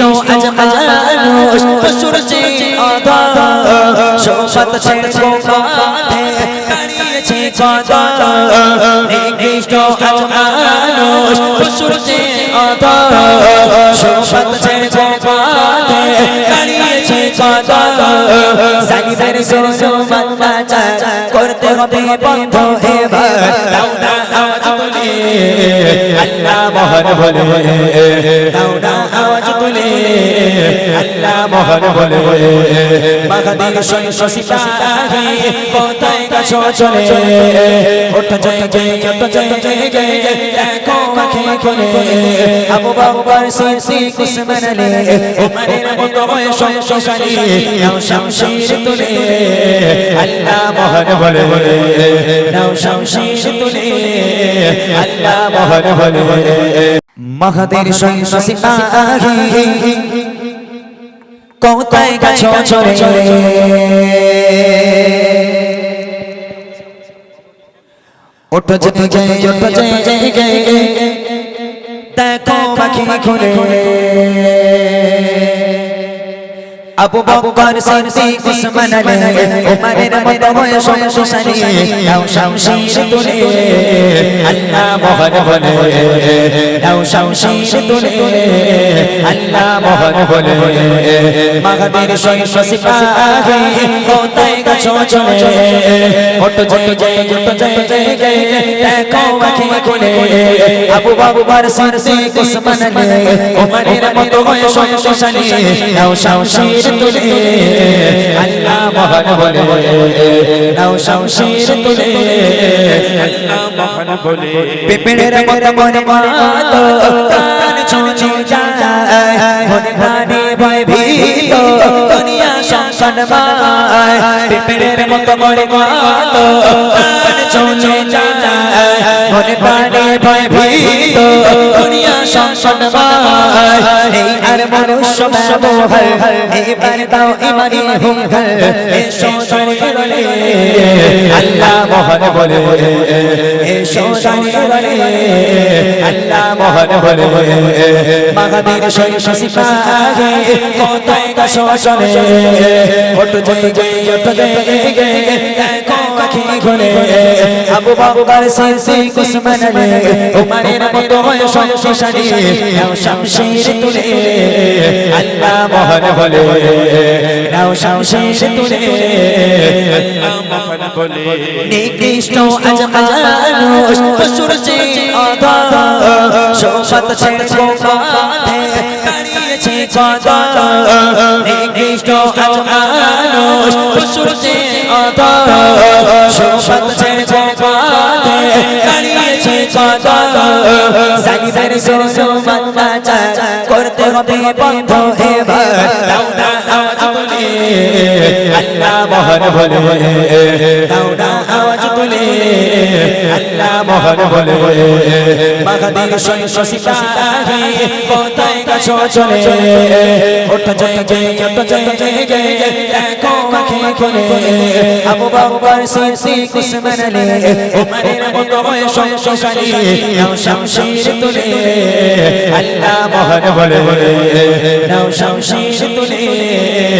নিকৃষ্ট আজ মানুষ পশুর যে শোভত ছেড়ে গোপাধে দাঁড়িয়েছে কদা নিকৃষ্ট আজ মানুষ পশুর যে দাঁড়িয়েছে কদা সাইদের সোজো বাচ্চা করতে হবে বন্ধ এবার দাও না আওয়াজ তুলে আল্লাহ মহান বলে না আওয়াজ তুলে আল্লাহ মহান বলে আবু বকর সিদ্দিক উসমান আলী হয় শক্তিশালী নাও শামশির তুলে আল্লাহ মহান বলে নাও শামশির তুলে আল্লাহ মহান বলে মাহাদের সৈন্য সিপাহী কোথায় গেছো চলে জয় জয় ওঠো জয় জয় জয় দেখো পাখি খুলে আবু বকর সিদ্দিক উসমান আলী উমরের মতো হয় শক্তিশালী নাও শামশির তুলে। আল্লাহ মহান বলে নাও শামশির তুলে। আল্লাহ মহান বলে মাগাদের সৈন্য সিপাহী কোথায় গেছো চলে? ওঠো জয় জয় ওঠো জয় জয় জয়, দেখো আখি খুলে। আবু বকর সিদ্দিক উসমান আলী উমরের মতো হয় শক্তিশালী। নাও শামশির তুলে। আল্লাহ মহান বলে নাও শামশির তুলে। আল্লাহ মহান বলে পেপেড়ের মত মনে মাত প্রাণ ছুঁচু যায়। মনে প্রাণে ভয় ভীত দুনিয়া সংসার মায় পেপেড়ের মত মনে মাত প্রাণ ছুঁচু যায়। মনে প্রাণে ভয় ভীত দুনিয়া সংসার মায় এই আর মনুষ্য ব্যবহার এবার দাও ইমানি হুঙ্কার। এসো আল্লাহ মহান বলে আল্লাহ মহান বলে মাগাদের সৈন্য সিপাহী কোথায় চলে ওঠ জয় জয় ওঠ জয় জয় দেখো আখি আবু বকর সিদ্দিক উসমান বলে নাও শামশির তুলে। নিকৃষ্ট আজ মানুষ পশুর যে অধা শোভত ছেড়ে গোপাধে দাঁড়িয়েছে কদা নিকৃষ্ট আজ মানুষ পশুর যে অধা শোভত ছেড়ে গোপাধে দাঁড়িয়েছে কদা সাইদের সোজো বাচ্চা করতে হবে বন্ধ এবার। আল্লাহ মহান বলে। দাও না আওয়াজ তুলে। আল্লাহ মহান বলে। মাগাদির সৈন্য সিপাহী কোথায় গেছো চলে? ওঠ জয় জয় ওঠ জয় জয় জয় দেখো আঁখে খুলে। আবু বকর সিদ্দিক উসমান আলী, উমরের মতো হয় শক্তিশালী নাও শামশির তুলে। আল্লাহ মহান বলে। নাও শামশির তুলে।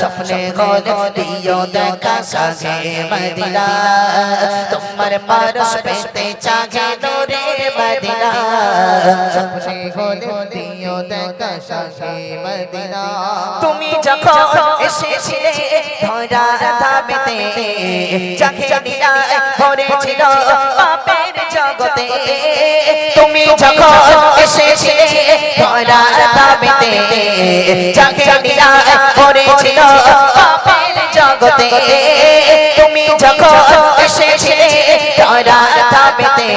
স্বপ্নে গল দিও দেখা সাগে মদিনা। তোমার পারস পেতে চাহে দোরে মদিনা। স্বপ্নে গল দেখা সাগে মদিনা। তুমি যখন এসেছিলে ধরা ধামেতে চাখে নিয়া ভরেছিল পাপের জগতে। তুমি যখন এসেছিলে ধরা ধামেতে চাখে নিয়া জগতে তুমি যখন এসেছিলে তারা ধামেতে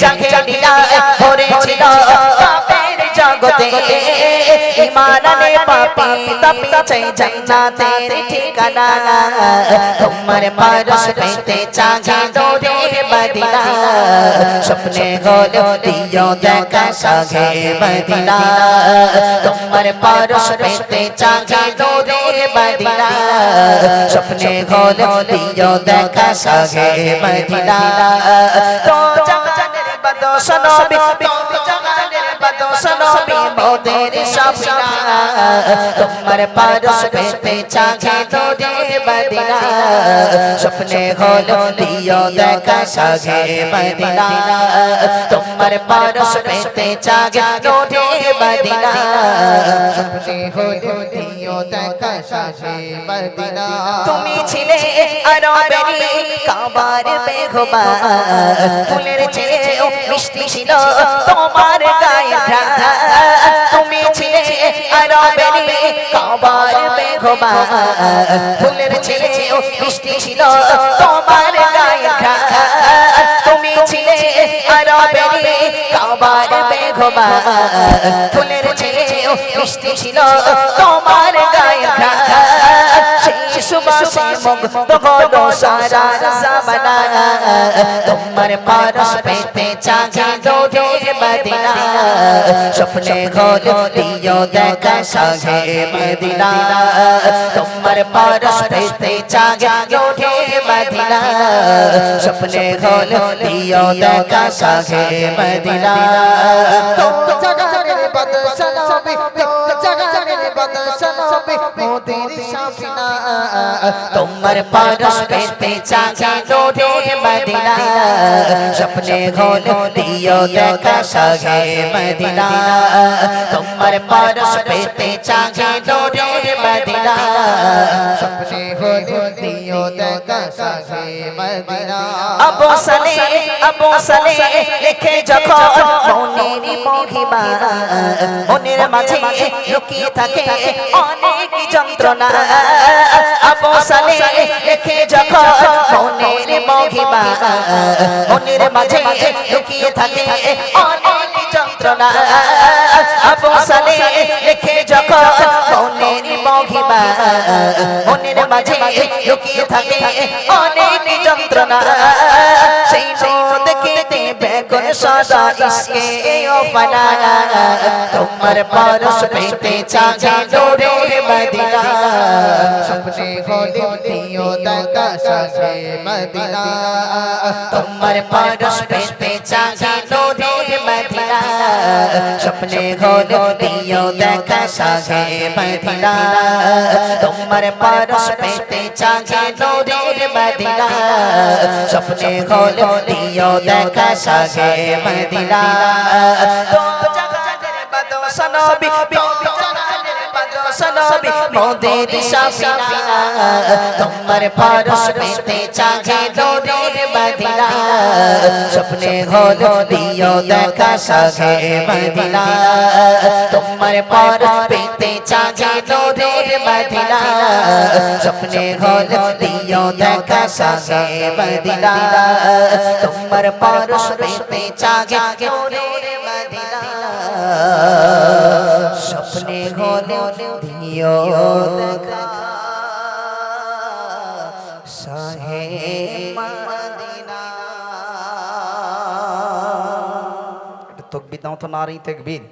চাখে নিয়া ভরেছিল পাপের জগতে ইমান পাপি তাপি চাই জান্নাতের ঠিকানা। তোমার পারস পেতে চাগে দৌড়ে মদিনা স্বপ্নে হলো দিও দেখা সাগে মদিনা তোমার পারস পেতে চাগে দৌড়ে মদিনা স্বপ্নে হলো দিও দেখা সাগে মদিনা তো জাগানের বদোস নবী তো জাগানের বদোস নবী মোদের তোমার পারস পেতে চাগে দৌড়ে মদিনা। স্বপ্নে হলো দিও দেখা সাগে মদিনা। তোমার পারস পেতে চাগে দৌড়ে মদিনা। স্বপ্নে হলো দিও দেখা সাগে মদিনা। তুমি ছিলে আরবেরি কাবার বেগবা ফুলের চেয়েও মিষ্টি ছিল তোমার গায়ে তুমি ছিলে আরবেরি কাবার বেগবা ফুলের চেয়েও মিষ্টি ছিল তোমার গায়ে তুমি ছিলে আরবেরি কাবার বেগবা ফুলের চেয়েও মিষ্টি ছিল তোমার গায়ে সেই সুবাসে মুগ্ধ হলো সারা জামানা তোমার পারস পেতে চাগে দৌড়ে মদিনা স্বপ্নে হলো দিও দেখা সাগে মদিনা তোমার পারস পেতে চাগে দৌড়ে মদিনা স্বপ্নে হলো দিও দেখা সাগে মদিনা তো জাগানের বদশা নবী তো জাগানের বদশা নবী মোদের সাফিনা তোমার পারস পেতে চাচা দৌড়ে মদিনা। স্বপ্নে হলো দিও দেখা সাগে মদিনা। তোমার পারস পেতে চাচা দৌড়ে মদিনা। আবু সালে আবু সালে লিখে যখন মনের মহিমা মনের মাঝে লুকিয়ে থাকে অনেক যন্ত্রণা আবু সালে লিখে যখন মনের মহিমা মনের মাঝে যখন মনের মনের মাঝে লুকিয়ে থাকে অনেক যন্ত্রণা। সেই নদ কেটে বেগুন সদা ইসকে তোমার পরশ পেতে চাগে দৌড়ে মদিনা। স্বপ্নে হলে দিও দেখা সাগে মদিনা। তোমার পরশ পেতে চাগে দৌড়ে মদিনা, স্বপ্নে ঘর দিও দেখা সাগে মদিনা। তোমার পরশ পেতে চাগে দৌড়ে মদিনা। স্বপ্নে ঘর দিও দেখা সাগে মদিনা। তো জাগানের বদোস নবী বদোস নবী মোদের সাফিনা তোমার পারস পেতে চাগে দৌড়ে মদিনা স্বপ্নে হলো দিও দেখা সাগে মদিনা তোমার পারস পেতে চাগে দৌড়ে মদিনা স্বপ্নে হলো দিও দেখা সাগে মদিনা তোমার পারস পেতে চাগে দৌড়ে মদিনা স্বপ্নে হলো দিও দেখা। মদিনা তকবির দাও তো নারী তকবীর।